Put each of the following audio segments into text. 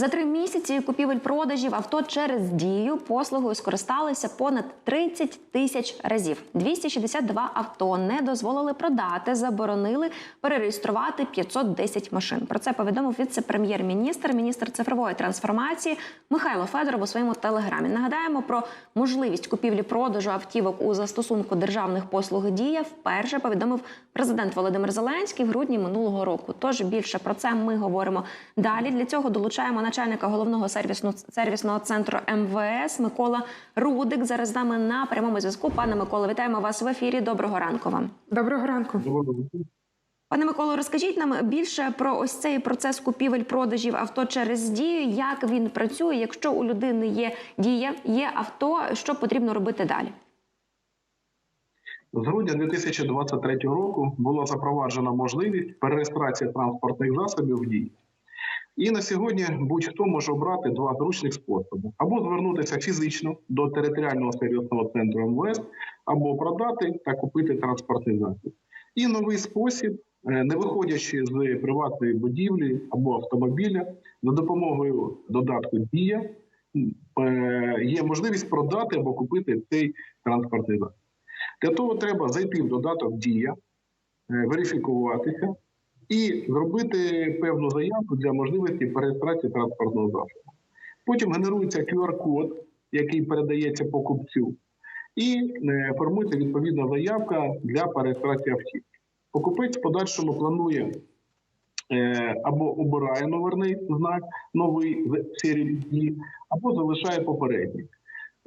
За три місяці купівель-продажів авто через дію послугою скористалися понад 30 тисяч разів. 262 авто не дозволили продати, заборонили перереєструвати 510 машин. Про це повідомив віце-прем'єр-міністр, міністр цифрової трансформації Михайло Федоров у своєму телеграмі. Нагадаємо про можливість купівлі-продажу автівок у застосунку державних послуг Дія вперше повідомив президент Володимир Зеленський в грудні минулого року. Тож більше про це ми говоримо далі. Для цього долучаємо начальника головного сервісного сервісного центру МВС Микола Рудик. Зараз з нами на прямому зв'язку. Пане Миколо, вітаємо вас в ефірі. Доброго ранку вам. Доброго ранку. Пане Миколо, розкажіть нам більше про ось цей процес купівель-продажів авто через дію. Як він працює? Якщо у людини є дія, є авто, що потрібно робити далі? З грудня 2023 року була запроваджена можливість перереєстрації транспортних засобів в дії. І на сьогодні будь-хто може обрати два зручних способи: або звернутися фізично до територіального сервісного центру МВС, або продати та купити транспортний засіб. І новий спосіб, е, не виходячи з приватної будівлі або автомобіля, за допомогою додатку Дія е, є можливість продати або купити цей транспортний засіб. Для того треба зайти в додаток Дія, е, верифікуватися і зробити певну заявку для можливості перереєстрації транспортного засобу. Потім генерується QR-код, який передається покупцю, і е, формується відповідна заявка для перереєстрації автівки. Покупець в подальшому планує е, або обирає номерний знак новий серії або залишає попередній.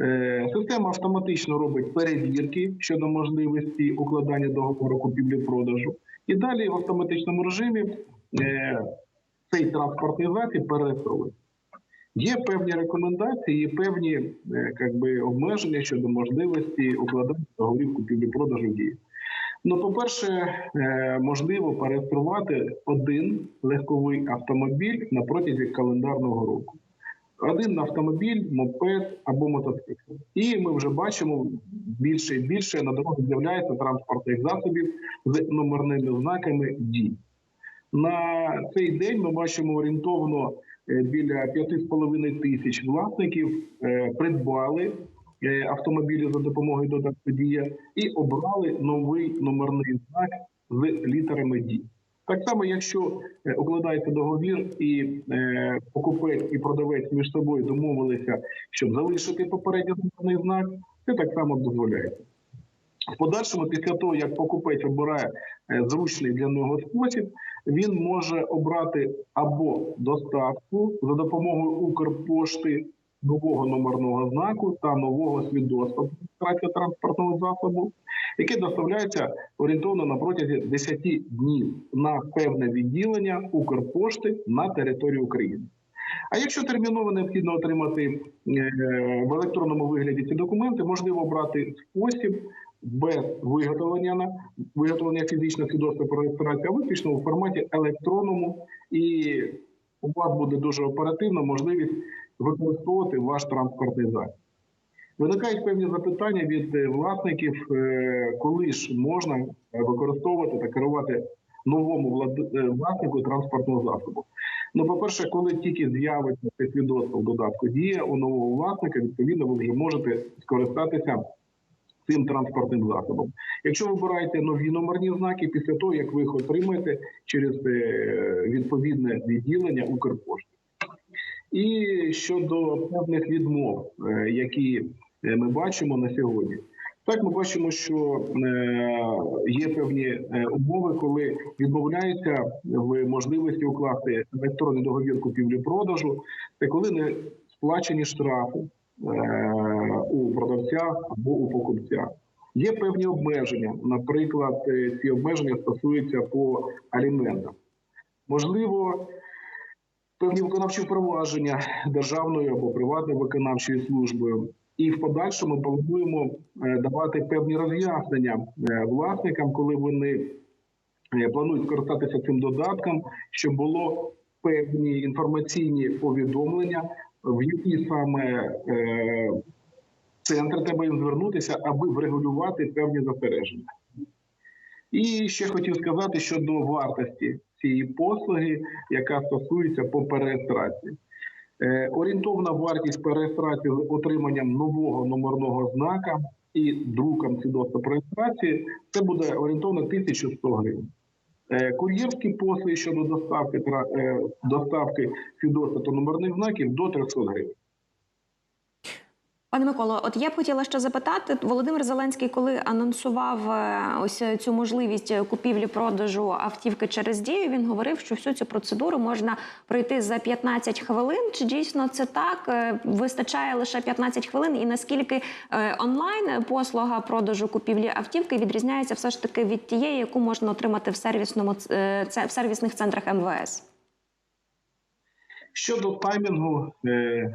Е, Система автоматично робить перевірки щодо можливості укладання договору купівлі-продажу, і далі в автоматичному режимі е, цей транспортний засіб перереєстровується. Є певні рекомендації, є певні е, би, обмеження щодо можливості укладання договорів купівлі-продажу дії. Ну, по-перше, можливо перереєструвати один легковий автомобіль на протязі календарного року один автомобіль, мопед або мотоцикл. І ми вже бачимо більше і більше на дорогах з'являється транспортних засобів з номерними знаками дій. На цей день ми бачимо орієнтовно е, біля 5,5 тисяч власників е, придбали е, автомобілі за допомогою додатку дія і обрали новий номерний знак з літерами дій. Так само, якщо е, укладається договір і е, покупець і продавець між собою домовилися, щоб залишити попередній номерний знак, це так само дозволяється. В подальшому, після того, як покупець обирає е, зручний для нього спосіб, він може обрати або доставку за допомогою Укрпошти нового номерного знаку та нового свідоцтва про транспортного засобу, яке доставляється орієнтовно на протязі 10 днів на певне відділення Укрпошти на території України. А якщо терміново необхідно отримати е, в електронному вигляді ці документи, можливо обрати спосіб без виготовлення на виготовлення фізичного свідоцтва про реєстрацію, а виключно у форматі електронному, і у вас буде дуже оперативна можливість використовувати ваш транспортний засіб. Виникають певні запитання від е, власників, е, коли ж можна е, використовувати та керувати новому власнику транспортного засобу. Ну, по-перше, коли тільки з'явиться свідоцтво в додатку дія у нового власника, відповідно, ви вже можете скористатися цим транспортним засобом. Якщо ви обираєте нові номерні знаки, після того як ви їх отримаєте через е, відповідне відділення Укрпошти. І щодо певних відмов, е, які е, ми бачимо на сьогодні. Так, ми бачимо, що є певні умови, коли відмовляються в можливості укласти електронний договір купівлі-продажу, це коли не сплачені штрафи у продавця або у покупця. Є певні обмеження. Наприклад, е, ці обмеження стосуються по аліментам. Можливо, певні виконавчі впровадження державною або приватною виконавчою службою. І в подальшому плануємо е, давати певні роз'яснення е, власникам, коли вони планують скористатися цим додатком, щоб було певні інформаційні повідомлення, в які саме центри треба їм звернутися, аби врегулювати певні застереження. І ще хотів сказати щодо вартості цієї послуги, яка стосується по перереєстрації. Е, Орієнтовна вартість перереєстрації з отриманням нового номерного знака і друком свідоцтва про реєстрації це буде орієнтовно 1100 гривень. Е, Кур'єрські послуги щодо доставки е, доставки свідоцтва та номерних знаків до 300 гривень. Пане Миколо, от я б хотіла ще запитати, Володимир Зеленський, коли анонсував е, ось цю можливість купівлі-продажу автівки через дію, він говорив, що всю цю процедуру можна пройти за 15 хвилин. Чи дійсно це так? Е, Вистачає лише 15 хвилин? І наскільки е, онлайн послуга продажу купівлі автівки відрізняється все ж таки від тієї, яку можна отримати в сервісному е, в сервісних центрах МВС? Щодо таймінгу е, е,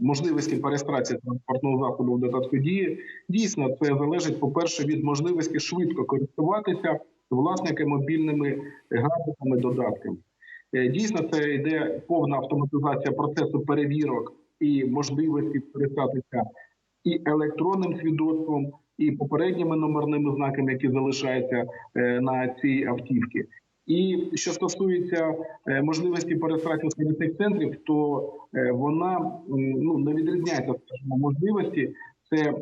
можливості перереєстрації транспортного засобу в додатку дії, дійсно це залежить, по-перше, від можливості швидко користуватися власники мобільними гаджетами, додатками. Е, Дійсно, це йде повна автоматизація процесу перевірок і можливості користатися і електронним свідоцтвом, і попередніми номерними знаками, які залишаються на цій автівці. І що стосується е, можливості перереєстрації сервісних центрів, то е, вона ну не відрізняється скажімо, можливості. Це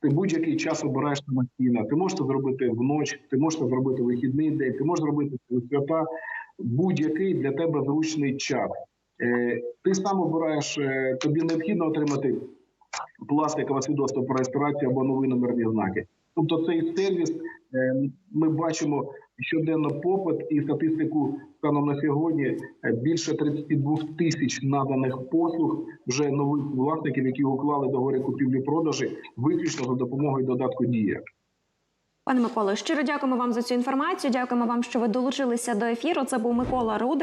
ти будь-який час обираєш самостійно. Ти можеш це зробити вночі, ти можеш це зробити вихідний день, ти можеш зробити свята. Будь-який для тебе зручний час. Е, Ти сам обираєш, тобі необхідно отримати пластикове свідоцтво про реєстрацію або нові номерні знаки. Тобто цей сервіс е, ми бачимо щоденно попит і статистику станом на сьогодні е, більше 32 тисяч наданих послуг вже нових власників, які уклали договори купівлі-продажі, виключно за допомогою додатку Дія. Пане Миколо, щиро дякуємо вам за цю інформацію. Дякуємо вам, що ви долучилися до ефіру. Це був Микола Рудик.